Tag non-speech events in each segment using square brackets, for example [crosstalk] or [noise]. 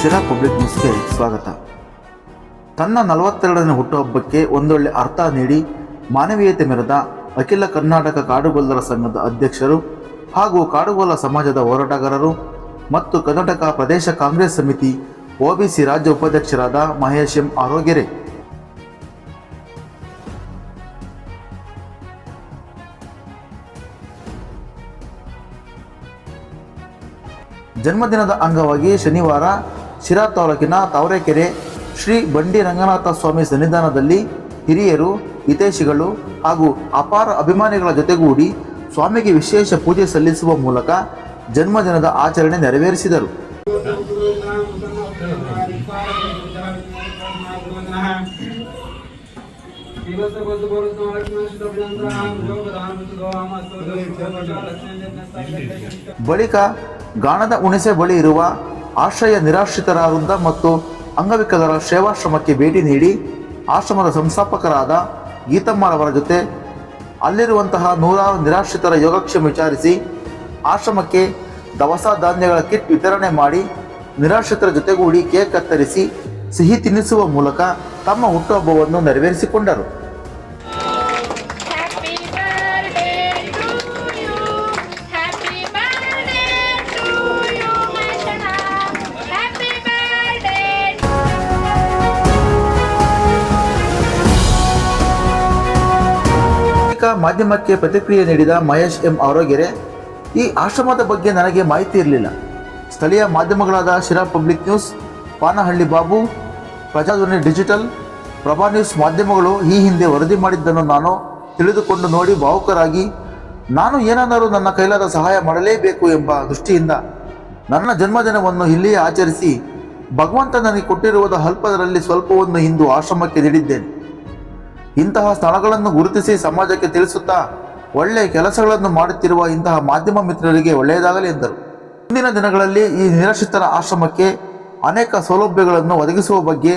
Sira public ನ್ಯೂಸ್ಗೆ ಸ್ವಾಗತ. ತನ್ನ ನಲವತ್ತೆರಡನೇ ಹುಟ್ಟುಹಬ್ಬಕ್ಕೆ ಒಂದೊಳ್ಳೆ ಅರ್ಥ ನೀಡಿ ಮಾನವೀಯತೆ ಮೆರೆದ ಅಖಿಲ ಕರ್ನಾಟಕ ಕಾಡುಗೊಲ್ಲರ ಸಂಘದ ಅಧ್ಯಕ್ಷರು ಹಾಗೂ ಕಾಡುಗೊಲ್ಲ ಸಮಾಜದ ಹೋರಾಟಗಾರರು ಮತ್ತು ಕರ್ನಾಟಕ ಪ್ರದೇಶ ಕಾಂಗ್ರೆಸ್ ಸಮಿತಿ ಒಬಿಸಿ ರಾಜ್ಯ ಉಪಾಧ್ಯಕ್ಷರಾದ ಮಹೇಶ್ ಎಂ ಆರೋಗ್ಯರೆ. ಜನ್ಮದಿನದ ಅಂಗವಾಗಿ ಶನಿವಾರ ಶಿರಾ ತಾಲೂಕಿನ ತಾವರೆಕೆರೆ ಶ್ರೀ ಬಂಡಿ ರಂಗನಾಥ ಸ್ವಾಮಿ ಸನ್ನಿಧಾನದಲ್ಲಿ ಹಿರಿಯರು, ಹಿತೈಷಿಗಳು ಹಾಗೂ ಅಪಾರ ಅಭಿಮಾನಿಗಳ ಜೊತೆಗೂಡಿ ಸ್ವಾಮಿಗೆ ವಿಶೇಷ ಪೂಜೆ ಸಲ್ಲಿಸುವ ಮೂಲಕ ಜನ್ಮದಿನದ ಆಚರಣೆ ನೆರವೇರಿಸಿದರು. ಬಳಿಕ ಗಾಣದ ಉಣಿಸೆ ಬಳಿ ಇರುವ ಆಶ್ರಯ ನಿರಾಶ್ರಿತರ ವೃದ್ಧ ಮತ್ತು ಅಂಗವಿಕಲರ ಸೇವಾಶ್ರಮಕ್ಕೆ ಭೇಟಿ ನೀಡಿ ಆಶ್ರಮದ ಸಂಸ್ಥಾಪಕರಾದ ಗೀತಮ್ಮರವರ ಜೊತೆ ಅಲ್ಲಿರುವಂತಹ ನೂರಾರು ನಿರಾಶ್ರಿತರ ಯೋಗಕ್ಷೇಮ ವಿಚಾರಿಸಿ ಆಶ್ರಮಕ್ಕೆ ದವಸ ಧಾನ್ಯಗಳ ಕಿಟ್ ವಿತರಣೆ ಮಾಡಿ ನಿರಾಶ್ರಿತರ ಜೊತೆಗೂಡಿ ಕೇಕ್ ಕತ್ತರಿಸಿ ಸಿಹಿ ತಿನ್ನಿಸುವ ಮೂಲಕ ತಮ್ಮ ಹುಟ್ಟುಹಬ್ಬವನ್ನು ನೆರವೇರಿಸಿಕೊಂಡರು. ಮಾಧ್ಯಮಕ್ಕೆ ಪ್ರತಿಕ್ರಿಯೆ ನೀಡಿದ ಮಹೇಶ್ ಎಂ ಆರೋಗ್ಯರೆ, ಈ ಆಶ್ರಮದ ಬಗ್ಗೆ ನನಗೆ ಮಾಹಿತಿ ಇರಲಿಲ್ಲ. ಸ್ಥಳೀಯ ಮಾಧ್ಯಮಗಳಾದ Sira public news, Panahalli Babu Prajadhwani digital, Prabha news ಮಾಧ್ಯಮಗಳು ಈ ಹಿಂದೆ ವರದಿ ಮಾಡಿದ್ದನ್ನು ನಾನು ತಿಳಿದುಕೊಂಡು ನೋಡಿ ಭಾವುಕರಾಗಿ, ನಾನು ಏನಾದರೂ ನನ್ನ ಕೈಲಾದ ಸಹಾಯ ಮಾಡಲೇಬೇಕು ಎಂಬ ದೃಷ್ಟಿಯಿಂದ ನನ್ನ ಜನ್ಮದಿನವನ್ನು ಇಲ್ಲಿಯೇ ಆಚರಿಸಿ ಭಗವಂತ ನನಗೆ ಕೊಟ್ಟಿರುವುದ ಅಲ್ಪದರಲ್ಲಿ ಸ್ವಲ್ಪವನ್ನು ಇಂದು ಆಶ್ರಮಕ್ಕೆ ನೀಡಿದ್ದೇನೆ. ಇಂತಹ ಸ್ಥಳಗಳನ್ನು ಗುರುತಿಸಿ ಸಮಾಜಕ್ಕೆ ತಿಳಿಸುತ್ತಾ ಒಳ್ಳೆಯ ಕೆಲಸಗಳನ್ನು ಮಾಡುತ್ತಿರುವ ಇಂತಹ ಮಾಧ್ಯಮ ಮಿತ್ರರಿಗೆ ಒಳ್ಳೆಯದಾಗಲಿ ಎಂದರು. ಮುಂದಿನ ದಿನಗಳಲ್ಲಿ ಈ ನಿರಾಶ್ರಿತರ ಆಶ್ರಮಕ್ಕೆ ಅನೇಕ ಸೌಲಭ್ಯಗಳನ್ನು ಒದಗಿಸುವ ಬಗ್ಗೆ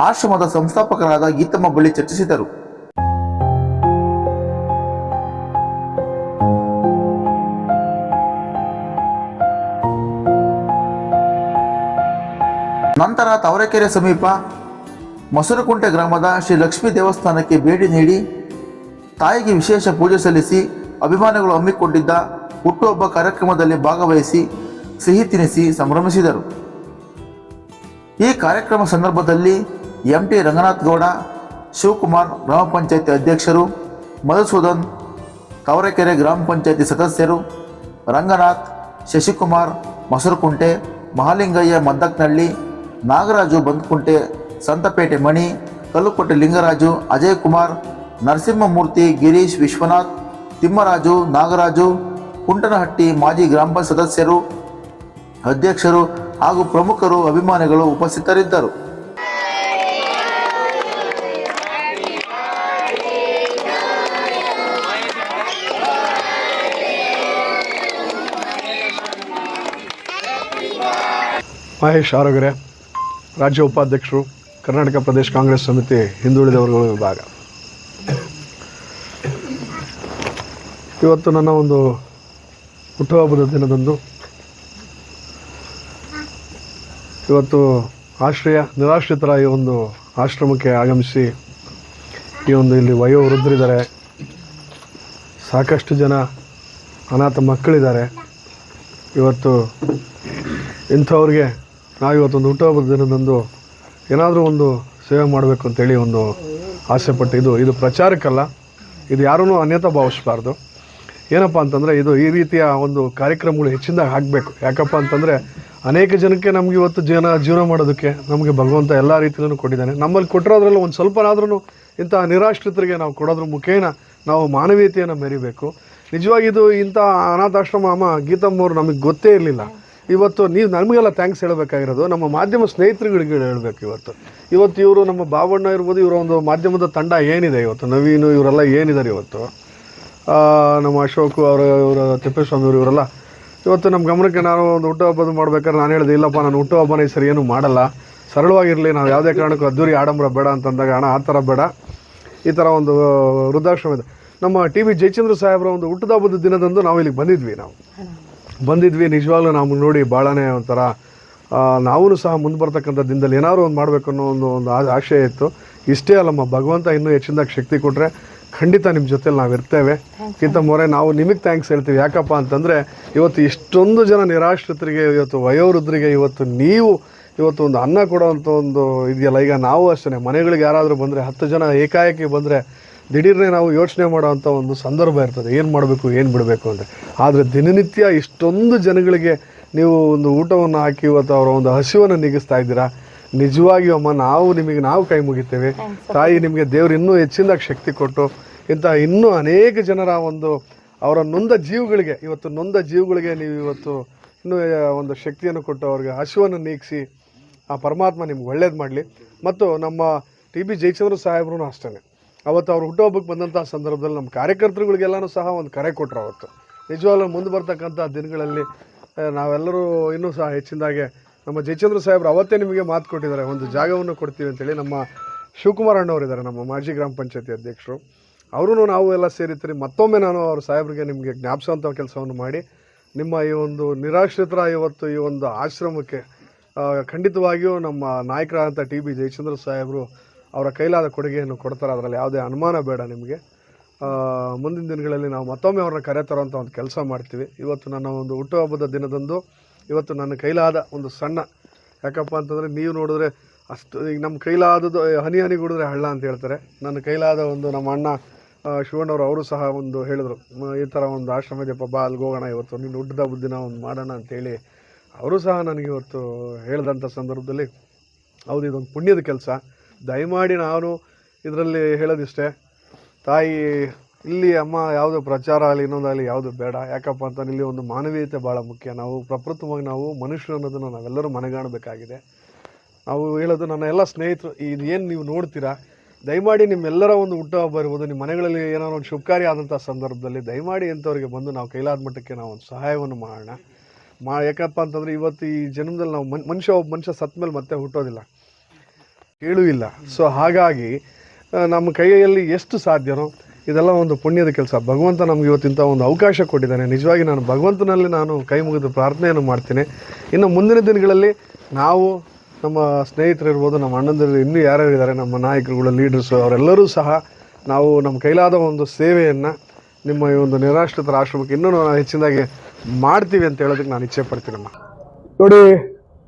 ಆಶ್ರಮದ ಸಂಸ್ಥಾಪಕರಾದ ಗೀತಮ್ಮ ಬಳಿ ಚರ್ಚಿಸಿದರು. ನಂತರ ತವರೆಕೆರೆ ಸಮೀಪ ಮೊಸರುಕುಂಟೆ ಗ್ರಾಮದ ಶ್ರೀ ಲಕ್ಷ್ಮೀ ದೇವಸ್ಥಾನಕ್ಕೆ ಭೇಟಿ ನೀಡಿ ತಾಯಿಗೆ ವಿಶೇಷ ಪೂಜೆ ಸಲ್ಲಿಸಿ ಅಭಿಮಾನಿಗಳು ಹಮ್ಮಿಕೊಂಡಿದ್ದ ಹುಟ್ಟುಹಬ್ಬ ಕಾರ್ಯಕ್ರಮದಲ್ಲಿ ಭಾಗವಹಿಸಿ ಸಿಹಿ ತಿನಿಸಿ ಸಂಭ್ರಮಿಸಿದರು. ಈ ಕಾರ್ಯಕ್ರಮ ಸಂದರ್ಭದಲ್ಲಿ ಎಂ ಟಿ ರಂಗನಾಥ್ ಗೌಡ, ಶಿವಕುಮಾರ್ ಗ್ರಾಮ ಪಂಚಾಯತಿ ಅಧ್ಯಕ್ಷರು, ಮಧುಸೂದನ್ ತವರೆಕೆರೆ ಗ್ರಾಮ ಪಂಚಾಯತಿ ಸದಸ್ಯರು, ರಂಗನಾಥ್, ಶಶಿಕುಮಾರ್, ಮಸರುಕುಂಟೆ, ಮಹಾಲಿಂಗಯ್ಯ ಮದ್ದಕ್ನಳ್ಳಿ ನಾಗರಾಜು, ಬಂದ್ಕುಂಟೆ ಸಂತಪೇಟೆ ಮಣಿ, ಕಲ್ಲುಕೋಟೆ ಲಿಂಗರಾಜು ಅಜಯ್ ಕುಮಾರ್ ನರಸಿಂಹಮೂರ್ತಿ, ಗಿರೀಶ್ ವಿಶ್ವನಾಥ್, ತಿಮ್ಮರಾಜು, ನಾಗರಾಜು, ಕುಂಟನಹಟ್ಟಿ ಮಾಜಿ ಗ್ರಾಮ ಪಂಚಾಯತ್ ಸದಸ್ಯರು, ಅಧ್ಯಕ್ಷರು ಹಾಗೂ ಪ್ರಮುಖರು ಅಭಿಮಾನಿಗಳು ಉಪಸ್ಥಿತರಿದ್ದರು. ಮಹೇಶ್ ಆರೋಗ್ಯ ರಾಜ್ಯ ಉಪಾಧ್ಯಕ್ಷರು ಕರ್ನಾಟಕ ಪ್ರದೇಶ ಕಾಂಗ್ರೆಸ್ ಸಮಿತಿ ಹಿಂದುಳಿದ ವರ್ಗಗಳ ವಿಭಾಗ. ಇವತ್ತು ನನ್ನ ಒಂದು ಹುಟ್ಟುಹಬ್ಬದ ದಿನದಂದು ಇವತ್ತು ಆಶ್ರಯ, ನಿರಾಶ್ರಿತರ ಈ ಒಂದು ಆಶ್ರಮಕ್ಕೆ ಆಗಮಿಸಿ ಈ ಒಂದು ಇಲ್ಲಿ ವಯೋವೃದ್ಧರಿದ್ದಾರೆ. ಸಾಕಷ್ಟು ಜನ ಅನಾಥ ಮಕ್ಕಳಿದ್ದಾರೆ. ಇವತ್ತು ಇಂಥವ್ರಿಗೆ ನಾವು ಇವತ್ತೊಂದು ಹುಟ್ಟುಹಬ್ಬದ ದಿನದಂದು ಏನಾದರೂ ಒಂದು ಸೇವೆ ಮಾಡಬೇಕು ಅಂತೇಳಿ ಒಂದು ಆಸೆ ಇದು ಇದು ಪ್ರಚಾರಕ್ಕಲ್ಲ, ಇದು ಯಾರೂ ಅನ್ಯತಾ ಭಾವಿಸ್ಬಾರ್ದು. ಏನಪ್ಪ ಅಂತಂದರೆ ಇದು ಈ ರೀತಿಯ ಒಂದು ಕಾರ್ಯಕ್ರಮಗಳು ಹೆಚ್ಚಿನದಾಗಿ ಆಗಬೇಕು. ಯಾಕಪ್ಪ ಅಂತಂದರೆ ಅನೇಕ ಜನಕ್ಕೆ ನಮಗೆ ಇವತ್ತು ಜೀವನ ಜೀವನ ಮಾಡೋದಕ್ಕೆ ನಮಗೆ ಭಗವಂತ ಎಲ್ಲ ರೀತಿಯಲ್ಲೂ ಕೊಟ್ಟಿದ್ದಾನೆ. ನಮ್ಮಲ್ಲಿ ಕೊಟ್ಟಿರೋದ್ರಲ್ಲಿ ಒಂದು ಸ್ವಲ್ಪನಾದ್ರೂ ಇಂಥ ನಿರಾಶ್ರಿತರಿಗೆ ನಾವು ಕೊಡೋದ್ರ ಮುಖೇನ ನಾವು ಮಾನವೀಯತೆಯನ್ನು ಮೆರಿಬೇಕು. ನಿಜವಾಗಿ ಇದು ಇಂಥ ಅನಾಥಾಶ್ರಮ, ಅಮ್ಮ ಗೀತಮ್ಮವ್ರು ನಮಗೆ ಗೊತ್ತೇ ಇರಲಿಲ್ಲ. ಇವತ್ತು ನೀವು ನಮಗೆಲ್ಲ ಥ್ಯಾಂಕ್ಸ್ ಹೇಳಬೇಕಾಗಿರೋದು, ನಮ್ಮ ಮಾಧ್ಯಮ ಸ್ನೇಹಿತರುಗಳಿಗೆ ಹೇಳಬೇಕು ಇವತ್ತು. ಇವತ್ತು ಇವರು ನಮ್ಮ ಬಾವಣ್ಣ ಇರ್ಬೋದು, ಇವರ ಒಂದು ಮಾಧ್ಯಮದ ತಂಡ ಏನಿದೆ ಇವತ್ತು? ನವೀನು, ಇವರೆಲ್ಲ ಏನಿದ್ದಾರೆ ಇವತ್ತು? ನಮ್ಮ ಅಶೋಕ್ ಅವರು, ಇವರ ತಿಪ್ಪೇಸ್ವಾಮಿ ಅವರು, ಇವರೆಲ್ಲ. ಇವತ್ತು ನಮ್ಮ ಗಮನಕ್ಕೆ ನಾನು ಒಂದು ಹುಟ್ಟುಹಬ್ಬದ ಮಾಡ್ಬೇಕಾದ್ರೆ ನಾನು ಹೇಳಿದೆ, ಇಲ್ಲಪ್ಪ, ನಾನು ಹುಟ್ಟುಹಬ್ಬನ ಈ ಸರಿ ಏನು ಮಾಡಲ್ಲ. ಸರಳವಾಗಿರಲಿ, ನಾವು ಯಾವುದೇ ಕಾರಣಕ್ಕೂ ಅದ್ದೂರಿ ಆಡಂಬರ ಬೇಡ ಅಂತಂದಾಗ, ಹಣ ಆ ಥರ ಬೇಡ. ಈ ಥರ ಒಂದು ವೃದ್ಧಾಶ್ರಮ ಇದೆ ನಮ್ಮ ಟಿ ವಿ ಜಯಚಂದ್ರ ಸಾಹೇಬ್ರ ಒಂದು ಹುಟ್ಟದ ಹಬ್ಬದ ದಿನದಂದು ನಾವು ಇಲ್ಲಿಗೆ ಬಂದಿದ್ವಿ ನಾವು. ಬಂದಿದ್ವಿ. ನಿಜವಾಗ್ಲೂ ನಾವು ನೋಡಿ ಭಾಳನೇ ಒಂಥರ ನಾವೂ ಸಹ ಮುಂದೆ ಬರ್ತಕ್ಕಂಥ ದಿನದಲ್ಲಿ ಏನಾದರೂ ಒಂದು ಮಾಡಬೇಕು ಅನ್ನೋ ಒಂದು ಒಂದು ಆಶಯ ಇತ್ತು. ಇಷ್ಟೇ ಅಲ್ಲಮ್ಮ ಭಗವಂತ ಇನ್ನೂ ಹೆಚ್ಚಿನದಾಗಿ ಶಕ್ತಿ ಕೊಟ್ಟರೆ ಖಂಡಿತ ನಿಮ್ಮ ಜೊತೆಲಿ ನಾವು ಇರ್ತೇವೆ. ಕಿಂತ ಮೊರೆ ನಾವು ನಿಮಗೆ ಥ್ಯಾಂಕ್ಸ್ ಹೇಳ್ತೀವಿ. ಯಾಕಪ್ಪ ಅಂತಂದರೆ ಇವತ್ತು ಇಷ್ಟೊಂದು ಜನ ನಿರಾಶ್ರಿತರಿಗೆ ಇವತ್ತು ವಯೋವೃದ್ಧರಿಗೆ ಇವತ್ತು ನೀವು ಇವತ್ತು ಒಂದು ಅನ್ನ ಕೊಡೋವಂಥ ಒಂದು ಇದೆಯಲ್ಲ. ಈಗ ನಾವು ಅಷ್ಟೇ ಮನೆಗಳಿಗೆ ಯಾರಾದರೂ ಬಂದರೆ ಹತ್ತು ಜನ ಏಕಾಏಕಿ ಬಂದರೆ ದಿಢೀರ್ನೆ ನಾವು ಯೋಚನೆ ಮಾಡೋವಂಥ ಒಂದು ಸಂದರ್ಭ ಇರ್ತದೆ. ಏನು ಮಾಡಬೇಕು ಏನು ಬಿಡಬೇಕು ಅಂತ. ಆದರೆ ದಿನನಿತ್ಯ ಇಷ್ಟೊಂದು ಜನಗಳಿಗೆ ನೀವು ಒಂದು ಊಟವನ್ನು ಹಾಕಿ ಇವತ್ತು ಅವರ ಒಂದು ಹಸಿವನ್ನು ನೀಗಿಸ್ತಾ ಇದ್ದೀರಾ? ನಿಜವಾಗಿಯೂ ಅಮ್ಮ ನಾವು ನಿಮಗೆ ನಾವು ಕೈ ಮುಗಿತೇವೆ. ತಾಯಿ ನಿಮಗೆ ದೇವರು ಇನ್ನೂ ಹೆಚ್ಚಿನದಾಗಿ ಶಕ್ತಿ ಕೊಟ್ಟು ಇಂತಹ ಇನ್ನೂ ಅನೇಕ ಜನರ ಒಂದು ಅವರ ನೊಂದ ಜೀವಗಳಿಗೆ ಇವತ್ತು ನೊಂದ ಜೀವಗಳಿಗೆ ನೀವು ಇವತ್ತು ಇನ್ನೂ ಒಂದು ಶಕ್ತಿಯನ್ನು ಕೊಟ್ಟು ಅವ್ರಿಗೆ ಹಸಿವನ್ನು ನೀಗಿಸಿ ಆ ಪರಮಾತ್ಮ ನಿಮ್ಗೆ ಒಳ್ಳೇದು ಮಾಡಲಿ. ಮತ್ತು ನಮ್ಮ ಟಿ ಬಿ ಜಯಚಂದ್ರ ಸಾಹೇಬ್ರು ಅಷ್ಟೇ ಅವತ್ತು ಅವ್ರು ಹುಟ್ಟುಹಬ್ಬಕ್ಕೆ ಬಂದಂಥ ಸಂದರ್ಭದಲ್ಲಿ ನಮ್ಮ ಕಾರ್ಯಕರ್ತರುಗಳಿಗೆಲ್ಲನೂ ಸಹ ಒಂದು ಕರೆ ಕೊಟ್ಟರು ಅವತ್ತು. ನಿಜವಾಗ್ಲೂ ಮುಂದೆ ಬರ್ತಕ್ಕಂಥ ದಿನಗಳಲ್ಲಿ ನಾವೆಲ್ಲರೂ ಇನ್ನೂ ಸಹ ಹೆಚ್ಚಿನದಾಗೆ ನಮ್ಮ ಜಯಚಂದ್ರ ಸಾಹೇಬ್ರು ಅವತ್ತೇ ನಿಮಗೆ ಮಾತು ಕೊಟ್ಟಿದ್ದಾರೆ, ಒಂದು ಜಾಗವನ್ನು ಕೊಡ್ತೀವಿ ಅಂತೇಳಿ ನಮ್ಮ ಶಿವಕುಮಾರ್ ಅಣ್ಣವರಿದ್ದಾರೆ ನಮ್ಮ ಮಾಜಿ ಗ್ರಾಮ ಪಂಚಾಯತಿ ಅಧ್ಯಕ್ಷರು. ಅವರು ನಾವು ಎಲ್ಲ ಸೇರಿರ್ತೀರಿ ಮತ್ತೊಮ್ಮೆ ನಾನು ಅವ್ರ ಸಾಹೇಬ್ರಿಗೆ ನಿಮಗೆ ಜ್ಞಾಪಿಸುವಂಥ ಕೆಲಸವನ್ನು ಮಾಡಿ, ನಿಮ್ಮ ಈ ಒಂದು ನಿರಾಶ್ರಿತರ ಇವತ್ತು ಈ ಒಂದು ಆಶ್ರಮಕ್ಕೆ ಖಂಡಿತವಾಗಿಯೂ ನಮ್ಮ ನಾಯಕರಾದಂಥ ಟಿ ಬಿ ಜಯಚಂದ್ರ ಸಾಹೇಬರು ಅವರ ಕೈಲಾದ ಕೊಡುಗೆಯನ್ನು ಕೊಡ್ತಾರೆ. ಅದರಲ್ಲಿ ಯಾವುದೇ ಅನುಮಾನ ಬೇಡ ನಿಮಗೆ. ಮುಂದಿನ ದಿನಗಳಲ್ಲಿ ನಾವು ಮತ್ತೊಮ್ಮೆ ಅವ್ರನ್ನ ಕರೆ ತರೋಂಥ ಒಂದು ಕೆಲಸ ಮಾಡ್ತೀವಿ. ಇವತ್ತು ನನ್ನ ಒಂದು ಹುಟ್ಟುಹಬ್ಬದ ದಿನದಂದು ಇವತ್ತು ನನ್ನ ಕೈಲಾದ ಒಂದು ಸಣ್ಣ, ಯಾಕಪ್ಪ ಅಂತಂದರೆ ನೀವು ನೋಡಿದ್ರೆ ಅಷ್ಟು ಈಗ ನಮ್ಮ ಕೈಲಾದದ್ದು ಹನಿ ಹನಿ ಕುಡಿದ್ರೆ ಹಳ್ಳ ಅಂತ ಹೇಳ್ತಾರೆ. ನನ್ನ ಕೈಲಾದ ಒಂದು ನಮ್ಮ ಅಣ್ಣ ಶಿವಣ್ಣವರು ಅವರು ಸಹ ಒಂದು ಹೇಳಿದರು ಈ ಥರ ಒಂದು ಆಶ್ರಮ ಇದೆಯಪ್ಪ ಬಾ ಅಲ್ಲಿಗೆ ಹೋಗೋಣ ಇವತ್ತು, ನೀನು ಹುಟ್ಟಿದ ಬುದ್ಧಿನ ಒಂದು ಮಾಡೋಣ ಅಂತೇಳಿ ಅವರು ಸಹ ನನಗೆ ಇವತ್ತು ಹೇಳಿದಂಥ ಸಂದರ್ಭದಲ್ಲಿ, ಹೌದು, ಇದೊಂದು ಪುಣ್ಯದ ಕೆಲಸ. ದಯಮಾಡಿ ನಾನು ಇದರಲ್ಲಿ ಹೇಳೋದಿಷ್ಟೇ, ತಾಯಿ, ಇಲ್ಲಿ ಅಮ್ಮ ಯಾವುದು ಪ್ರಚಾರ ಆಗಲಿ ಇನ್ನೊಂದಾಗಲಿ ಯಾವುದು ಬೇಡ. ಯಾಕಪ್ಪ ಅಂತ ಇಲ್ಲಿ ಒಂದು ಮಾನವೀಯತೆ ಭಾಳ ಮುಖ್ಯ. ನಾವು ಪ್ರಪ್ರಥಮವಾಗಿ ನಾವು ಮನುಷ್ಯರು ಅನ್ನೋದನ್ನು ನಾವೆಲ್ಲರೂ ಮನೆಗಾಣಬೇಕಾಗಿದೆ. ನಾವು ಹೇಳೋದು ನನ್ನ ಎಲ್ಲ ಸ್ನೇಹಿತರು ಇದು ಏನು ನೀವು ನೋಡ್ತೀರಾ, ದಯಮಾಡಿ ನಿಮ್ಮೆಲ್ಲರ ಒಂದು ಹುಟ್ಟುಹಬ್ಬ ಇರ್ಬೋದು, ನಿಮ್ಮ ಮನೆಗಳಲ್ಲಿ ಏನಾದ್ರು ಒಂದು ಶುಭಕಾರಿ ಆದಂಥ ಸಂದರ್ಭದಲ್ಲಿ ದಯಮಾಡಿ ಅಂಥವ್ರಿಗೆ ಬಂದು ನಾವು ಕೈಲಾದ ಮಟ್ಟಕ್ಕೆ ನಾವು ಒಂದು ಸಹಾಯವನ್ನು ಮಾಡೋಣ. ಮಾ ಯಾಕಪ್ಪ ಅಂತಂದರೆ ಇವತ್ತು ಈ ಜನ್ಮದಲ್ಲಿ ನಾವು ಮನ್, ಮನುಷ್ಯ ಒಬ್ಬ ಮನುಷ್ಯ ಸತ್ತ ಮೇಲೆ ಮತ್ತೆ ಹುಟ್ಟೋದಿಲ್ಲ. ಕೇಳೂ ಇಲ್ಲ ಸೊ ಹಾಗಾಗಿ ನಮ್ಮ ಕೈಯಲ್ಲಿ ಎಷ್ಟು ಸಾಧ್ಯನೋ, ಇದೆಲ್ಲ ಒಂದು ಪುಣ್ಯದ ಕೆಲಸ. ಭಗವಂತ ನಮ್ಗೆ ಇವತ್ತಿಂಥ ಒಂದು ಅವಕಾಶ ಕೊಟ್ಟಿದ್ದಾನೆ. ನಿಜವಾಗಿ ನಾನು ಭಗವಂತನಲ್ಲಿ ನಾನು ಕೈ ಮುಗಿದು ಪ್ರಾರ್ಥನೆಯನ್ನು ಮಾಡ್ತೀನಿ. ಇನ್ನು ಮುಂದಿನ ದಿನಗಳಲ್ಲಿ ನಾವು, ನಮ್ಮ ಸ್ನೇಹಿತರಿರ್ಬೋದು, ನಮ್ಮ ಅಣ್ಣಂದಿರು ಇನ್ನೂ ಯಾರ್ಯಾರು ಇದ್ದಾರೆ, ನಮ್ಮ ನಾಯಕರುಗಳು ಲೀಡರ್ಸು ಅವರೆಲ್ಲರೂ ಸಹ ನಾವು ನಮ್ಮ ಕೈಲಾದ ಒಂದು ಸೇವೆಯನ್ನು ನಿಮ್ಮ ಈ ಒಂದು ನಿರಾಶ್ರಿತರ ಆಶ್ರಮಕ್ಕೆ ಇನ್ನೂ ನಾವು ಹೆಚ್ಚಿನದಾಗಿ ಮಾಡ್ತೀವಿ ಅಂತ ಹೇಳೋದಕ್ಕೆ ನಾನು ಇಚ್ಛೆ ಪಡ್ತೀನಮ್ಮ ನೋಡಿ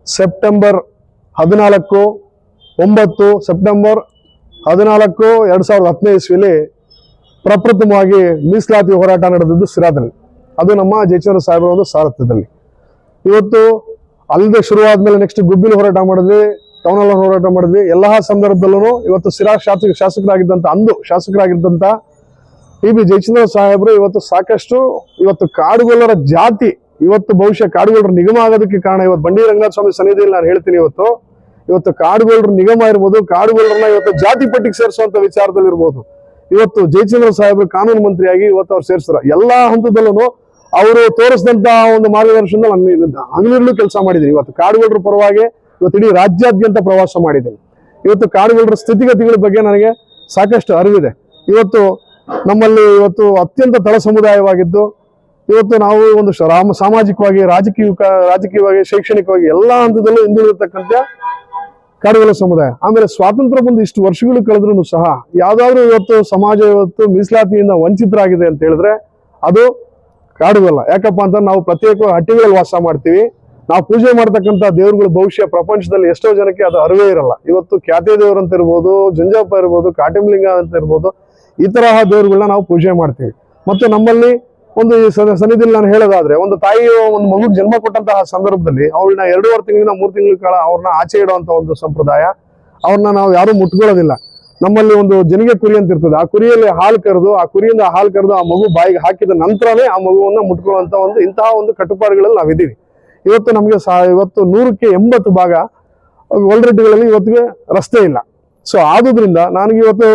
ಸೆಪ್ಟೆಂಬರ್ ಹದಿನಾಲ್ಕು ಒಂಬತ್ತು ಸೆಪ್ಟೆಂಬರ್ ಹದಿನಾಲ್ಕು ಎರಡು ಸಾವಿರದ ಹತ್ತನೇ ಇಸ್ವಿಲಿ ಪ್ರಪ್ರಥಮವಾಗಿ ಮೀಸಲಾತಿ ಹೋರಾಟ ನಡೆದಿದ್ದು ಸಿರಾದಲ್ಲಿ ಅದು ನಮ್ಮ ಜಯಚಂದ್ರ ಸಾಹೇಬರ ಒಂದು ಸಾರಥ್ಯದಲ್ಲಿ. ಇವತ್ತು ಅಲ್ಲಿಂದ ಶುರುವಾದ ಮೇಲೆ ನೆಕ್ಸ್ಟ್ ಗುಬ್ಬಿಲಿ ಹೋರಾಟ ಮಾಡಿದ್ವಿ, ಟೌನಲ್ಲಿ ಹೋರಾಟ ಮಾಡಿದ್ವಿ. ಎಲ್ಲ ಸಂದರ್ಭದಲ್ಲೂ ಇವತ್ತು ಸಿರಾ ಶಾಸಕ ಶಾಸಕರಾಗಿದ್ದಂಥ ಅಂದು ಶಾಸಕರಾಗಿದ್ದಂಥ ಟಿ ಬಿ ಜಯಚಂದ್ರ ಸಾಹೇಬರು ಇವತ್ತು ಸಾಕಷ್ಟು ಇವತ್ತು ಕಾಡುಗೊಲ್ಲರ ಜಾತಿ, ಇವತ್ತು ಬಹುಶಃ ಕಾಡುಗೊಲ್ಲರ ನಿಗಮ ಆಗೋದಕ್ಕೆ ಕಾರಣ ಇವತ್ತು ಬಂಡಿ ರಂಗನಾಥ ಸ್ವಾಮಿ ಸನ್ನಿಧಿಯಲ್ಲಿ ನಾನು ಹೇಳ್ತೀನಿ ಇವತ್ತು. ಇವತ್ತು ಕಾಡುಗೊಲ್ಲರ ನಿಗಮ ಇರ್ಬೋದು ಕಾಡುಗೊಳ್ಳರನ್ನ ಇವತ್ತು ಜಾತಿ ಪಟ್ಟಿಗೆ ಸೇರಿಸುವಂತ ವಿಚಾರದಲ್ಲಿ ಇರ್ಬೋದು ಇವತ್ತು ಜಯಚಂದ್ರ ಸಾಹೇಬ್ರು ಕಾನೂನು ಮಂತ್ರಿಯಾಗಿ ಇವತ್ತು ಅವ್ರು ಸೇರಿಸ್ತಾರ ಎಲ್ಲಾ ಹಂತದಲ್ಲೂ ಅವರು ತೋರಿಸಿದಂತ ಒಂದು ಮಾರ್ಗದರ್ಶನ ಹಗಲಿರುಳು ಕೆಲಸ ಮಾಡಿದ್ದೀನಿ ಇವತ್ತು ಕಾಡುಗೊಳ್ಳರ ಪರವಾಗಿ ಇವತ್ತು ಇಡೀ ರಾಜ್ಯಾದ್ಯಂತ ಪ್ರವಾಸ ಮಾಡಿದ್ದೀನಿ ಇವತ್ತು ಕಾಡುಗೊಳ್ಳರ ಸ್ಥಿತಿಗತಿಗಳ ಬಗ್ಗೆ ನನಗೆ ಸಾಕಷ್ಟು ಅರಿವಿದೆ. ಇವತ್ತು ನಮ್ಮಲ್ಲಿ ಇವತ್ತು ಅತ್ಯಂತ ತಳ ಸಮುದಾಯವಾಗಿದ್ದು, ಇವತ್ತು ನಾವು ಒಂದು ರಾಮ, ಸಾಮಾಜಿಕವಾಗಿ ರಾಜಕೀಯ ರಾಜಕೀಯವಾಗಿ, ಶೈಕ್ಷಣಿಕವಾಗಿ ಎಲ್ಲಾ ಹಂತದಲ್ಲೂ ಹಿಂದುಳಿದಿರ್ತಕ್ಕಂಥ ಕಾಡುಗೊಲ್ಲ ಸಮುದಾಯ. ಆಮೇಲೆ ಸ್ವಾತಂತ್ರ್ಯ ಬಂದು ಇಷ್ಟು ವರ್ಷಗಳು ಕಳೆದ್ರೂ ಸಹ ಯಾವ್ದಾದ್ರು ಇವತ್ತು ಸಮಾಜ ಇವತ್ತು ಮೀಸಲಾತಿಯಿಂದ ವಂಚಿತರಾಗಿದೆ ಅಂತ ಹೇಳಿದ್ರೆ ಅದು ಕಾಡುಗೊಲ್ಲ ಯಾಕಪ್ಪ ಅಂತ ನಾವು ಪ್ರತ್ಯೇಕ ಹಟ್ಟಿಗಳಲ್ಲಿ ವಾಸ ಮಾಡ್ತೀವಿ. ನಾವು ಪೂಜೆ ಮಾಡ್ತಕ್ಕಂಥ ದೇವರುಗಳು ಭವಿಷ್ಯ ಪ್ರಪಂಚದಲ್ಲಿ ಎಷ್ಟೋ ಜನಕ್ಕೆ ಅದು ಅರಿವೇ ಇರಲ್ಲ. ಇವತ್ತು ಖ್ಯಾತಿ ದೇವರು ಅಂತ ಇರ್ಬೋದು, ಜುಂಜಪ್ಪ ಇರ್ಬೋದು ಕಾಟಿಮಲಿಂಗ ಅಂತ ಇರ್ಬೋದು, ಈ ತರಹ ದೇವರುಗಳನ್ನ ನಾವು ಪೂಜೆ ಮಾಡ್ತೀವಿ. ಮತ್ತು ನಮ್ಮಲ್ಲಿ ಒಂದು ಈ ಸನ್ನಿಧಿಯಲ್ಲಿ ನಾನು ಹೇಳೋದಾದ್ರೆ, ಒಂದು ತಾಯಿಯು ಒಂದು ಮಗುಗೆ ಜನ್ಮ ಕೊಟ್ಟಂತಹ ಸಂದರ್ಭದಲ್ಲಿ ಅವ್ರನ್ನ ಎರಡೂವರೆ ತಿಂಗಳಿಂದ ಮೂರು ತಿಂಗಳ ಕಾಲ ಅವ್ರನ್ನ ಆಚೆ ಇಡುವಂತ ಒಂದು ಸಂಪ್ರದಾಯ, ಅವ್ರನ್ನ ನಾವು ಯಾರು ಮುಟ್ಕೊಳ್ಳೋದಿಲ್ಲ. ನಮ್ಮಲ್ಲಿ ಒಂದು ಜನಿಗೆ ಕುರಿ ಅಂತ ಇರ್ತದೆ. ಆ ಕುರಿಯಲ್ಲಿ ಹಾಲು ಕರೆದು, ಆ ಕುರಿಯಿಂದ ಹಾಲು ಕರೆದು ಆ ಮಗು ಬಾಯಿಗೆ ಹಾಕಿದ ನಂತರನೇ ಆ ಮಗುವನ್ನ ಮುಟ್ಕೊಳ್ಳುವಂತ ಒಂದು ಇಂತಹ ಒಂದು ಕಟ್ಟುಪಾಡುಗಳಲ್ಲಿ ನಾವಿದ್ದೀವಿ ಇವತ್ತು ನಮಗೆ ಇವತ್ತು ನೂರಕ್ಕೆ ಎಂಬತ್ತು ಭಾಗ ಒಳರೆಡ್ಡಿಗಳಲ್ಲಿ ಇವತ್ತಿಗೆ ರಸ್ತೆ ಇಲ್ಲ. ಸೊ ಆದುದರಿಂದ ನನಗೆ ಇವತ್ತು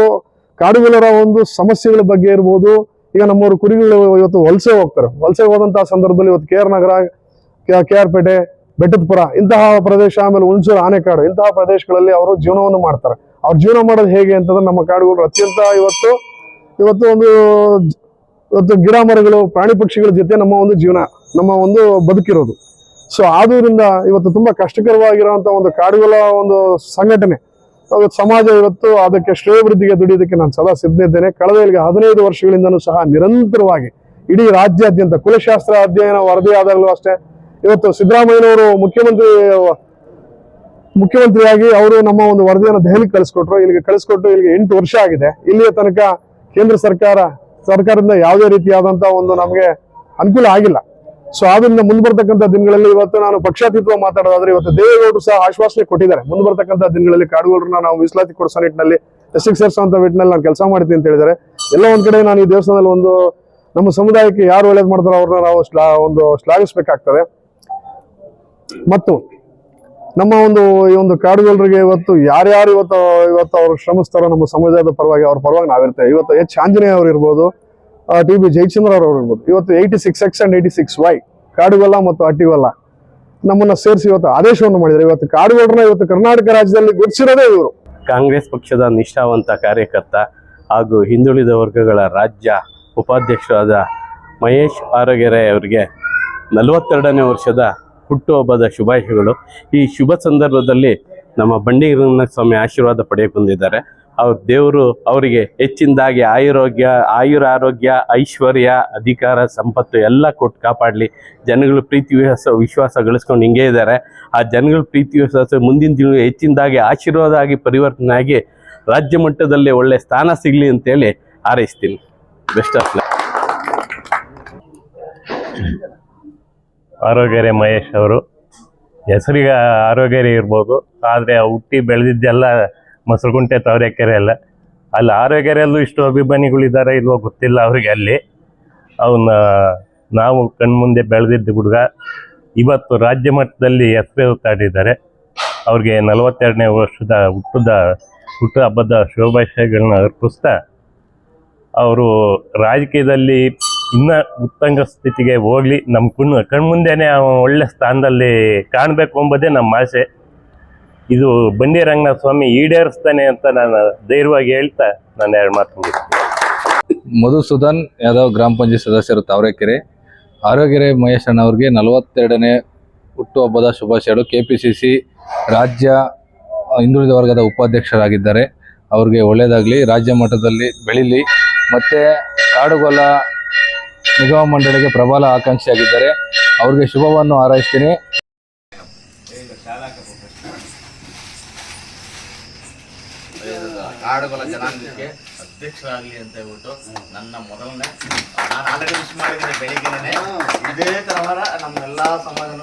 ಕಾಡುಗೊಲ್ಲರ ಒಂದು ಸಮಸ್ಯೆಗಳ ಬಗ್ಗೆ ಇರ್ಬೋದು ಈಗ ನಮ್ಮೂರು ಕುರಿಗಳು ಇವತ್ತು ವಲಸೆ ಹೋಗ್ತಾರೆ. ವಲಸೆ ಹೋದಂತಹ ಸಂದರ್ಭದಲ್ಲಿ ಇವತ್ತು K Nagar, K R Pete, Bettadapura ಇಂತಹ ಪ್ರದೇಶ ಆಮೇಲೆ ಹುಣಸೂರು, ಆನೆಕಾಡು ಇಂತಹ ಪ್ರದೇಶಗಳಲ್ಲಿ ಅವರು ಜೀವನವನ್ನು ಮಾಡ್ತಾರೆ. ಅವ್ರ ಜೀವನ ಮಾಡೋದು ಹೇಗೆ ಅಂತಂದ್ರೆ ನಮ್ಮ ಕಾಡುಗಳು ಅತ್ಯಂತ ಇವತ್ತು ಇವತ್ತು ಒಂದು ಇವತ್ತು ಗಿಡ ಮರಗಳು, ಪ್ರಾಣಿ ಪಕ್ಷಿಗಳ ಜೊತೆ ನಮ್ಮ ಒಂದು ಜೀವನ, ನಮ್ಮ ಒಂದು ಬದುಕಿರೋದು. ಸೊ ಆದ್ರಿಂದ ಇವತ್ತು ತುಂಬಾ ಕಷ್ಟಕರವಾಗಿರುವಂಥ ಒಂದು ಕಾಡುಗಳ ಒಂದು ಸಂಘಟನೆ ಸಮಾಜ ಇವತ್ತು ಅದಕ್ಕೆ ಶ್ರೇಯವೃದ್ಧಿಗೆ ದುಡಿಯೋದಕ್ಕೆ ನಾನು ಸದಾ ಸಿದ್ಧಿದ್ದೇನೆ ಕಳೆದ ಇಲ್ಲಿಗೆ ಹದಿನೈದು ವರ್ಷಗಳಿಂದನೂ ಸಹ ನಿರಂತರವಾಗಿ ಇಡೀ ರಾಜ್ಯಾದ್ಯಂತ ಕುಲಶಾಸ್ತ್ರ ಅಧ್ಯಯನ ವರದಿ ಆದಾಗಲೂ ಅಷ್ಟೇ. ಇವತ್ತು ಸಿದ್ದರಾಮಯ್ಯನವರು ಮುಖ್ಯಮಂತ್ರಿ, ಮುಖ್ಯಮಂತ್ರಿಯಾಗಿ ಅವರು ನಮ್ಮ ಒಂದು ವರದಿಯನ್ನು ದೆಹಲಿಗೆ ಕಳಿಸ್ಕೊಟ್ರು. ಇಲ್ಲಿಗೆ ಕಳಿಸ್ಕೊಟ್ಟು ಇಲ್ಲಿಗೆ ಎಂಟು ವರ್ಷ ಆಗಿದೆ. ಇಲ್ಲಿಯ ತನಕ ಕೇಂದ್ರ ಸರ್ಕಾರ, ಸರ್ಕಾರದಿಂದ ಯಾವುದೇ ರೀತಿಯಾದಂತಹ ಒಂದು ನಮಗೆ ಅನುಕೂಲ ಆಗಿಲ್ಲ. ಸೊ ಆದ್ರಿಂದ ಮುಂದೆ ಬರ್ತಕ್ಕಂಥ ದಿನಗಳಲ್ಲಿ ಇವತ್ತು ನಾನು ಪಕ್ಷಾತೀತವಾಗಿ ಮಾತಾಡೋದಾದ್ರೆ ಇವತ್ತು ದೇವೇಗೌಡರು ಸಹ ಆಶ್ವಾಸನೆ ಕೊಟ್ಟಿದ್ದಾರೆ. ಮುಂದೆ ಬರ್ತಕ್ಕಂಥ ದಿನಗಳಲ್ಲಿ ಕಾಡುಗೋಳರನ್ನ ನಾವು ಮೀಸಲಾತಿ ಕೊಡಿಸೋ ನಿಟ್ಟಿನಲ್ಲಿ ಎಸ್ಟಿಗೆ ಸೇರಿಸುವಂತ ನಿಟ್ಟಿನಲ್ಲಿ ನಾನು ಕೆಲಸ ಮಾಡ್ತೀನಿ ಅಂತ ಹೇಳಿದ್ದಾರೆ. ಎಲ್ಲ ಒಂದ್ ಕಡೆ ನಾನು ಈ ದೇವಸ್ಥಾನದಲ್ಲಿ ಒಂದು, ನಮ್ಮ ಸಮುದಾಯಕ್ಕೆ ಯಾರು ಒಳ್ಳೇದು ಮಾಡ್ತಾರೋ ಅವ್ರನ್ನ ನಾವು ಶ್ಲಾ, ಒಂದು ಶ್ಲಾಘಿಸ್ಬೇಕಾಗ್ತದೆ. ಮತ್ತು ನಮ್ಮ ಒಂದು, ಈ ಒಂದು ಕಾಡುಗೋಲ್ರಿಗೆ ಇವತ್ತು ಯಾರ್ಯಾರು ಇವತ್ತು ಇವತ್ತು ಅವ್ರು ಶ್ರಮಿಸ್ತಾರೋ ನಮ್ಮ ಸಮುದಾಯದ ಪರವಾಗಿ ಅವ್ರ ಪರವಾಗಿ ನಾವಿರ್ತೇವೆ. ಇವತ್ತು ಎಚ್ ಆಂಜನೇಯ ಅವ್ರು ಇರ್ಬೋದು ಟಿ ಬಿ ಜಯಚಂದ್ರ ಅವರು ಇರ್ಬೋದು ಇವತ್ತು eighty six X and eighty six Y Kadugolla ಮತ್ತು ಅಟ್ಟಿಗೊಲ್ಲ ನಮ್ಮನ್ನ ಸೇರಿಸಿ ಇವತ್ತು ಆದೇಶವನ್ನು ಮಾಡಿದ್ದಾರೆ. ಇವತ್ತು ಕಾಡುಗೋಡ್ರನ್ನ ಇವತ್ತು ಕರ್ನಾಟಕ ರಾಜ್ಯದಲ್ಲಿ ಗುರುತಿಸಿರೋದೇ ಇವರು. ಕಾಂಗ್ರೆಸ್ ಪಕ್ಷದ ನಿಷ್ಠಾವಂತ ಕಾರ್ಯಕರ್ತ ಹಾಗೂ ಹಿಂದುಳಿದ ವರ್ಗಗಳ ರಾಜ್ಯ ಉಪಾಧ್ಯಕ್ಷರಾದ ಮಹೇಶ್ ಆರಗೆರೆ ಅವರಿಗೆ ನಲವತ್ತೆರಡನೇ ವರ್ಷದ ಹುಟ್ಟುಹಬ್ಬದ ಶುಭಾಶಯಗಳು. ಈ ಶುಭ ಸಂದರ್ಭದಲ್ಲಿ ನಮ್ಮ ಬಂಡಿ ಸ್ವಾಮಿ ಆಶೀರ್ವಾದ ಪಡೆಯಕ್ಕೆ ಬಂದಿದ್ದಾರೆ ಅವ್ರ ದೇವರು ಅವರಿಗೆ ಹೆಚ್ಚಿನದಾಗಿ ಆಯುರೋಗ್ಯ ಆಯುರ ಆರೋಗ್ಯ ಐಶ್ವರ್ಯ, ಅಧಿಕಾರ, ಸಂಪತ್ತು ಎಲ್ಲ ಕೊಟ್ಟು ಕಾಪಾಡಲಿ. ಜನಗಳು ಪ್ರೀತಿ ವಿಶ್ವಾಸ ವಿಶ್ವಾಸ ಗಳಿಸ್ಕೊಂಡು ಹಿಂಗೆ ಇದ್ದಾರೆ. ಆ ಜನಗಳ ಪ್ರೀತಿ ವಿಶ್ವಾಸ ಮುಂದಿನ ದಿನ ಹೆಚ್ಚಿನದಾಗಿ ಆಶೀರ್ವಾದ ಆಗಿ ಪರಿವರ್ತನೆ ಆಗಿ ರಾಜ್ಯ ಮಟ್ಟದಲ್ಲಿ ಒಳ್ಳೆ ಸ್ಥಾನ ಸಿಗಲಿ ಅಂತೇಳಿ ಹಾರೈಸ್ತೀನಿ. ಬೆಸ್ಟ್ ಆಫ್ ಲಕ್ ಆರೋಗ್ಯರೇ ಮಹೇಶ್ ಅವರು. ಹೆಸರಿಗೆ ಆರೋಗ್ಯರೇ ಇರ್ಬೋದು. ಆದರೆ ಹುಟ್ಟಿ ಬೆಳೆದಿದ್ದೆಲ್ಲ ಮೊಸರುಗುಂಟೆ ತವರೆಕೆರೆ ಎಲ್ಲ ಅಲ್ಲಿ. ಆರೋಗ್ಯರೆಲ್ಲೂ ಇಷ್ಟು ಅಭಿಮಾನಿಗಳಿದ್ದಾರೆ ಇಲ್ವೋ ಗೊತ್ತಿಲ್ಲ ಅವರಿಗೆ ಅಲ್ಲಿ. ಅವನ್ನ ನಾವು ಕಣ್ಮುಂದೆ ಬೆಳೆದಿದ್ದ ಹುಡುಗ ಇವತ್ತು ರಾಜ್ಯ ಮಟ್ಟದಲ್ಲಿ ಹೆಸರು ತಾಡಿದ್ದಾರೆ ಅವ್ರಿಗೆ ನಲವತ್ತೆರಡನೇ ವರ್ಷದ ಹುಟ್ಟದ, ಹುಟ್ಟು ಹಬ್ಬದ ಶುಭಾಶಯಗಳನ್ನ ಅರ್ಪಿಸ್ತಾ ಅವರು ರಾಜಕೀಯದಲ್ಲಿ ಇನ್ನ ಉತ್ತಂಗ ಸ್ಥಿತಿಗೆ ಹೋಗ್ಲಿ. ನಮ್ಮ ಕಣ್ಣು ಕಣ್ಮುಂದೆನೆ ಒಳ್ಳೆ ಸ್ಥಾನದಲ್ಲಿ ಕಾಣಬೇಕು ಎಂಬುದೇ ನಮ್ಮ ಆಸೆ. ಇದು ಬನ್ನಿ ರಂಗನಾಥ ಸ್ವಾಮಿ ಈಡೇರಿಸ್ತಾನೆ ಅಂತ ನಾನು ಧೈರ್ಯವಾಗಿ ಹೇಳ್ತಾ ನಾನು ಎರಡು ಮಾತು. ಮಧುಸೂದನ್ ಯಾದವ್ ಗ್ರಾಮ ಪಂಚಾಯತ್ ಸದಸ್ಯರು ತಾವರೆಕೆರೆ ಆರೋಗ್ಯರೆ ಮಹೇಶ್ ಅಣ್ಣವ್ರಿಗೆ ನಲವತ್ತೆರಡನೇ ಹುಟ್ಟುಹಬ್ಬದ ಶುಭಾಶಯಗಳು. ಕೆ ಪಿ ಸಿ ಸಿ ರಾಜ್ಯ ಹಿಂದುಳಿದ ವರ್ಗದ ಉಪಾಧ್ಯಕ್ಷರಾಗಿದ್ದಾರೆ. ಅವ್ರಿಗೆ ಒಳ್ಳೆಯದಾಗಲಿ, ರಾಜ್ಯ ಮಟ್ಟದಲ್ಲಿ ಬೆಳೀಲಿ. ಮತ್ತು ಕಾಡುಗೊಲ್ಲ ನಿಗಮ ಮಂಡಳಿಗೆ ಪ್ರಬಲ ಆಕಾಂಕ್ಷಿಯಾಗಿದ್ದಾರೆ. ಅವ್ರಿಗೆ ಶುಭವನ್ನು ಹಾರೈಸ್ತೀನಿ. ಕಾಡುಗಳ ಜನಾಂಗಕ್ಕೆ ಅಧ್ಯಕ್ಷರಾಗಲಿ ಅಂತ ಹೇಳ್ಬಿಟ್ಟು ನನ್ನ ಮೊದಲನೇ ನಾನು ಆಲ್ರೆಡಿ ವಿಶ್ ಮಾಡಿದ್ದೀನಿ ಬೆಳಿಗ್ಗೆನೆ. ಇದೇ ತರಹರ ನಮ್ಮೆಲ್ಲ ಸಮಾಜನ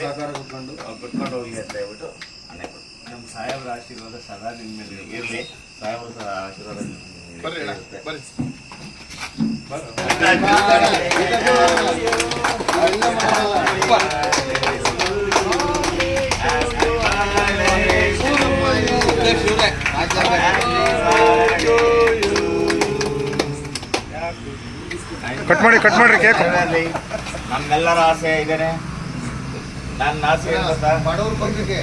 ಸಹಕಾರ ಕೊಟ್ಕೊಂಡು. ಬಿಟ್ಕೊಂಡು ಹೋಗ್ಲಿ ಅಂತ ಹೇಳ್ಬಿಟ್ಟು ಅನ್ಯ ನಮ್ಮ ಸಾಹೇಬರ ಆಶೀರ್ವಾದ ಸದಾ ನಿಮ್ಮ ಮೇಲೆ ಇರಲಿ. ಸಾಹೇಬರ ಆಶೀರ್ವಾದ ಬರ್ರಿ ಮೇಲೆ ಕಟ್ ಮಾಡಿ ಕಟ್ ಮಾಡ್ರಿ ಕೇಕ್. ನಮ್ಮೆಲ್ಲರ ಆಸೆ ಇದೇನೆ. ನನ್ನ ಆಸೆ? ಬಡವ್ರ ಬಗ್ಗೆ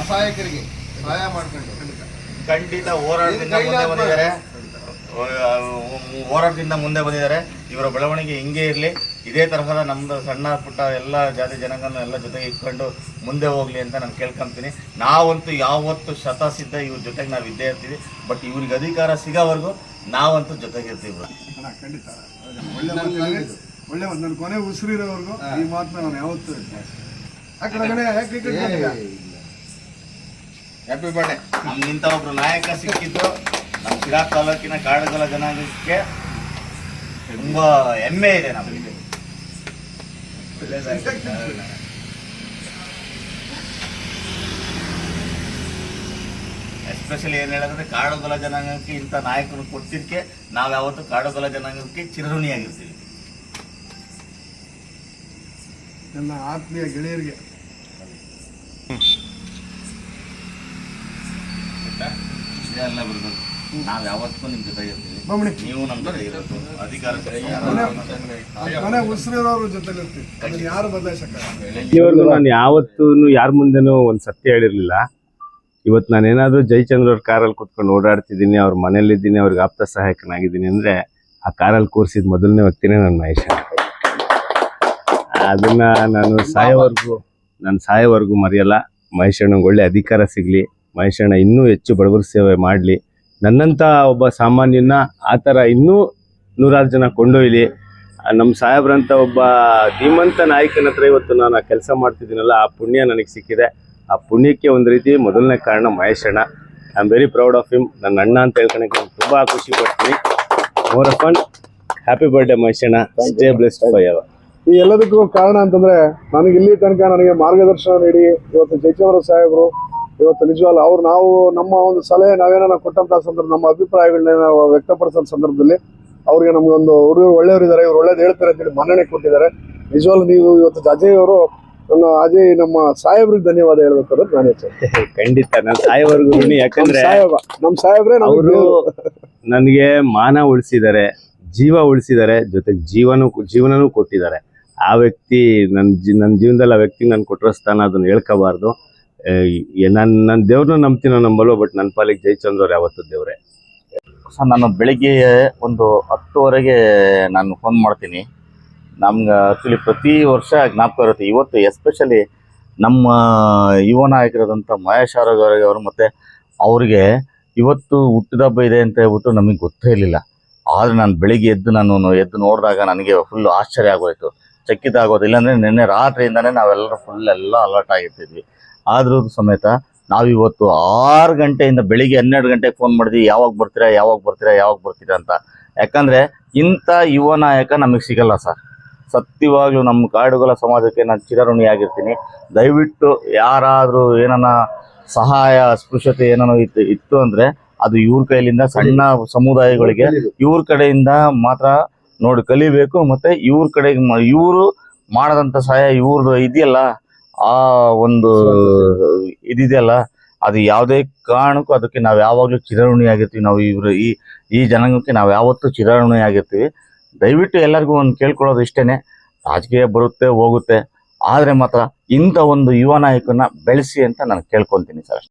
ಅಸಹಾಯಕರಿಗೆ ಸಹಾಯ ಮಾಡ್ಕೊಂಡು ಖಂಡಿತ. ಹೋರಾಟದಿಂದ ಮುಂದೆ ಬಂದಿದ್ದಾರೆ. ಹೋರಾಟದಿಂದ ಮುಂದೆ ಬಂದಿದ್ದಾರೆ. ಇವರ ಬೆಳವಣಿಗೆ ಹಿಂಗೆ ಇರಲಿ. ಇದೇ ತರಹದ ನಮ್ದು ಸಣ್ಣ ಪುಟ್ಟ ಎಲ್ಲ ಜಾತಿ ಜನಾಂಗನ ಎಲ್ಲ ಜೊತೆಗೆ ಇಟ್ಕೊಂಡು ಮುಂದೆ ಹೋಗ್ಲಿ ಅಂತ ನಾನು ಕೇಳ್ಕೊಂತೀನಿ. ನಾವಂತೂ ಯಾವತ್ತು ಶತಸಿದ್ಧ ಇವ್ರ ಜೊತೆಗೆ ನಾವು ಇದ್ದೇ ಇರ್ತೀವಿ. ಬಟ್ ಇವ್ರಿಗೆ ಅಧಿಕಾರ ಸಿಗೋವರೆಗೂ ನಾವಂತೂ ಜೊತೆಗೆ ಇರ್ತೀವಿ. ಖಂಡಿತ. ಒಳ್ಳೆ ಮಾತು ನನ್ನ ಕೊನೆ ಉಸಿರಿರೋವರೆಗೂ ಈ ಮಾತನ್ನ ನಾನು ಯಾವತ್ತೂ ಆ ಕಡೆ ಕಡೆ ಹ್ಯಾಪಿ ಬರ್ಡೇ ನಮ್ಗಿಂತ ಒಬ್ರು ನಾಯಕ ಸಿಕ್ಕಿದ್ದು ನಮ್ಮ ಶಿರಾ ತಾಲೂಕಿನ ಕಾಡುಗಲ ಜನಾಂಗಕ್ಕೆ ತುಂಬಾ ಹೆಮ್ಮೆ ಇದೆ ನಮಗೆ. ಎಸ್ಪೆಷಲಿ ಏನ್ ಹೇಳೋದಂದ್ರೆ ಕಾಡುಗೊಲ ಜನಾಂಗಕ್ಕೆ ಇಂಥ ನಾಯಕರು ಕೊಟ್ಟಿದ್ದಕ್ಕೆ ನಾವು ಯಾವತ್ತು ಕಾಡುಗೊಲ ಜನಾಂಗಕ್ಕೆ ಚಿರಋಣಿಯಾಗಿರ್ತೀವಿ. ನನ್ನ ಆತ್ಮೀಯ ಗೆಳೆಯರಿಗೆ. ಇದೆಲ್ಲ ನಾವ್ ಯಾವತ್ತೂ ನಿಮ್ ಜೊತೆ ಇರ್ತೀವಿ ಬಮ್ಮಣಿ. ನೀವು ನಮ್ ಜೊತೆ ಇರೋದು ಅಧಿಕಾರ ಸರಿ ಮನೆ ಉಸಿರಿರೋರ ಜೊತೆಲಿ ಇರ್ತೀವಿ. ಅದನ್ನ ಯಾರು ಬದಲಾಯಿಸಕ್ಕಾಗಲ್ಲ. ಇಲ್ಲಿವರೆಗೂ ನಾನು ಯಾವತ್ತೂ ಯಾರ ಮುಂದೆನೂ ಒಂದು ಸತ್ಯ ಹೇಳಿರ್ಲಿಲ್ಲ. ಇವತ್ತು ನಾನೇನಾದರೂ ಜಯಚಂದ್ರ ಅವ್ರ ಕಾರಲ್ಲಿ ಕುತ್ಕೊಂಡು ಓಡಾಡ್ತಿದ್ದೀನಿ ಅವ್ರ ಮನೇಲಿದ್ದೀನಿ ಅವ್ರಿಗೆ ಆಪ್ತ ಸಹಾಯಕನಾಗಿದ್ದೀನಿ ಅಂದ್ರೆ ಆ ಕಾರಲ್ಲಿ ಕೂರಿಸಿದ ಮೊದಲನೇ ವ್ಯಕ್ತಿನೇ ನನ್ನ ಮಹೇಶ. ಅದನ್ನ ನಾನು ಸಾಯೋವರೆಗೂ ನಾನು ಸಾಯೋವರೆಗೂ ಮರೆಯಲ್ಲ. ಮಹೇಶಣ್ಣಂಗೆ ಒಳ್ಳೆ ಅಧಿಕಾರ ಸಿಗಲಿ. ಮಹೇಶಣ್ಣ ಇನ್ನೂ ಹೆಚ್ಚು ಬಡವರ ಸೇವೆ ಮಾಡಲಿ. ನನ್ನಂಥ ಒಬ್ಬ ಸಾಮಾನ್ಯನ ಆ ಥರ ಇನ್ನೂ ನೂರಾರು ಜನ ಕೊಂಡೊಯ್ಲಿ. ನಮ್ಮ ಸಾಹೇಬ್ರಂತ ಒಬ್ಬ ಧೀಮಂತ ನಾಯಕನ ಹತ್ರ ಇವತ್ತು ನಾನು ಕೆಲಸ ಮಾಡ್ತಿದ್ದೀನಲ್ಲ ಆ ಪುಣ್ಯ ನನಗೆ ಸಿಕ್ಕಿದೆ. ಆ ಪುಣ್ಯಕ್ಕೆ ಒಂದು ರೀತಿ ಮೊದಲನೇ ಕಾರಣ ಮಹೇಶ್ ಅಣ್ಣ. I am very proud of him ನನ್ನ ಅಣ್ಣ ಅಂತ ಹೇಳ್ಕೊಳಕ್ಕೆ ನಾನು ತುಂಬ ಖುಷಿ ಪಡ್ತೀನಿ. More of an happy birthday Mahesh ಅಣ್ಣ. ಸ್ಟೇ ಬ್ಲೆಸ್ಡ್ ಬೈ ಈ ಎಲ್ಲದಕ್ಕೂ ಕಾರಣ ಅಂತಂದ್ರೆ ನನಗೆ ಇಲ್ಲಿ ತನಕ ನನಗೆ ಮಾರ್ಗದರ್ಶನ ನೀಡಿ ಇವತ್ತು ಜೈಚಂದ್ರ ಸಾಹೇಬರು ಇವತ್ತು ನಿಜವಾಗ್ಲು ಅವ್ರು ನಾವು ನಮ್ಮ ಒಂದು ಸಲಹೆ ನಾವೇನ ಕೊಟ್ಟಂತ ಸಂದರ್ಭ ನಮ್ಮ ಅಭಿಪ್ರಾಯಗಳನ್ನ ನಾವು ವ್ಯಕ್ತಪಡಿಸೋ ಸಂದರ್ಭದಲ್ಲಿ ಅವ್ರಿಗೆ ನಮ್ಗೊಂದು ಹುಡುಗರು ಒಳ್ಳೆಯವರಿದ್ದಾರೆ ಇವ್ರು ಒಳ್ಳೇದು ಹೇಳ್ತಾರೆ ಅಂತೇಳಿ ಮನ್ನಣೆ ಕೊಟ್ಟಿದ್ದಾರೆ. ನಿಜವಾಗ್ಲು ನೀವು ಇವತ್ತು ಅಜಯ್ ಅವರು ನನ್ನ ಅಜಯ್ ನಮ್ಮ ಸಾಹೇಬ್ರಿಗೆ ಧನ್ಯವಾದ ಹೇಳ್ಬೇಕು ಅನ್ನೋದು ನಾನು [laughs] ಖಂಡಿತ ನನ್ನ ಸಾಹೇಬ್ರಿಗೂ ಋಣಿ ಯಾಕಂದ್ರೆ ಸಾಹೇಬ ನಮ್ಮ ಸಾಹೇಬ್ರೆ ಅವರು [laughs] ನನಗೆ ಮಾನ ಉಳಿಸಿದ್ದಾರೆ ಜೀವ ಉಳಿಸಿದ್ದಾರೆ ಜೊತೆಗೆ ಜೀವನೂ ಜೀವನನೂ ಕೊಟ್ಟಿದ್ದಾರೆ. ಆ ವ್ಯಕ್ತಿ ನನ್ನ ಜಿ ನನ್ನ ಜೀವನದಲ್ಲಿ ಆ ವ್ಯಕ್ತಿಗೆ ನಾನು ಕೊಟ್ಟಿರೋ ಸ್ಥಾನ ಅದನ್ನು ಹೇಳ್ಕೋಬಾರ್ದು. ನಾನು ನನ್ನ ದೇವ್ರನ್ನ ನಂಬ್ತೀನೋ ನಂಬಲ್ವ ಬಟ್ ನನ್ನ ಪಾಲಿಗೆ ಜಯಚಂದ್ರ ಅವ್ರು ಯಾವತ್ತು ದೇವ್ರೆ. ಸರ್ ನಾನು ಬೆಳಿಗ್ಗೆ ಒಂದು ಹತ್ತುವರೆಗೆ ನಾನು ಫೋನ್ ಮಾಡ್ತೀನಿ. ನಮ್ಗೆ ಆ್ಯಕ್ಚುಲಿ ಪ್ರತಿ ವರ್ಷ ಜ್ಞಾಪಕ ಇರುತ್ತೆ. ಇವತ್ತು ಎಸ್ಪೆಷಲಿ ನಮ್ಮ ಯುವ ನಾಯಕರಾದಂಥ ಮಹೇಶ್ ಅವರು ಮತ್ತು ಅವರಿಗೆ ಇವತ್ತು ಹುಟ್ಟಿದಬ್ಬ ಇದೆ ಅಂತ ಹೇಳ್ಬಿಟ್ಟು ನಮಗೆ ಗೊತ್ತೇ ಇರಲಿಲ್ಲ. ಆದರೆ ನಾನು ಬೆಳಿಗ್ಗೆ ಎದ್ದು ನಾನು ಎದ್ದು ನೋಡಿದಾಗ ನನಗೆ ಫುಲ್ ಆಶ್ಚರ್ಯ ಆಗೋಯಿತು. ಚಕಿತ ಆಗೋದು ಇಲ್ಲಾಂದರೆ ನಿನ್ನೆ ರಾತ್ರಿಯಿಂದನೇ ನಾವೆಲ್ಲರೂ ಫುಲ್ ಎಲ್ಲ ಅಲರ್ಟ್ ಆಗಿರ್ತಿದ್ವಿ. ಆದರೂ ಸಮೇತ ನಾವಿವತ್ತು ಆರು ಗಂಟೆಯಿಂದ ಬೆಳಿಗ್ಗೆ ಹನ್ನೆರಡು ಗಂಟೆಗೆ ಫೋನ್ ಮಾಡಿದ್ವಿ, ಯಾವಾಗ ಬರ್ತೀರಾ ಯಾವಾಗ ಬರ್ತೀರಾ ಯಾವಾಗ ಬರ್ತೀರಾ ಅಂತ. ಯಾಕಂದರೆ ಇಂಥ ಯುವ ನಾಯಕ ನಮಗೆ ಸಿಗಲ್ಲ ಸರ್. ಸತ್ಯವಾಗ್ಲೂ ನಮ್ಮ ಕಾಡುಗಳ ಸಮಾಜಕ್ಕೆ ನಾನು ಚಿರಋಣಿಯಾಗಿರ್ತೀನಿ. ದಯವಿಟ್ಟು ಯಾರಾದರೂ ಏನನ್ನ ಸಹಾಯ ಅಸ್ಪೃಶ್ಯತೆ ಏನೋ ಇತ್ತು ಇತ್ತು ಅಂದರೆ ಅದು ಇವ್ರ ಕೈಲಿಂದ ಸಣ್ಣ ಸಮುದಾಯಗಳಿಗೆ ಇವ್ರ ಕಡೆಯಿಂದ ಮಾತ್ರ ನೋಡಿ ಕಲಿಬೇಕು. ಮತ್ತು ಇವ್ರ ಕಡೆ ಇವರು ಮಾಡದಂಥ ಸಹಾಯ ಇವ್ರದ್ದು ಇದೆಯಲ್ಲ? ಆ ಒಂದು ಇದಿದೆಯಲ್ಲ, ಅದು ಯಾವುದೇ ಕಾರಣಕ್ಕೂ ಅದಕ್ಕೆ ನಾವು ಯಾವಾಗಲೂ ಚಿರಋಣಿಯಾಗಿರ್ತೀವಿ. ನಾವು ಇವರು ಈ ಈ ಜನಾಂಗಕ್ಕೆ ನಾವು ಯಾವತ್ತೂ ಚಿರಋಣಿಯಾಗಿರ್ತೀವಿ. ದಯವಿಟ್ಟು ಎಲ್ಲರಿಗೂ ಒಂದು ಕೇಳ್ಕೊಳ್ಳೋದು ಇಷ್ಟೇ ರಾಜಕೀಯ ಬರುತ್ತೆ, ಹೋಗುತ್ತೆ. ಆದರೆ ಮಾತ್ರ ಇಂಥ ಒಂದು ಯುವ ನಾಯಕನ ಬೆಳೆಸಿ ಅಂತ ನಾನು ಕೇಳ್ಕೊತೀನಿ ಸರ್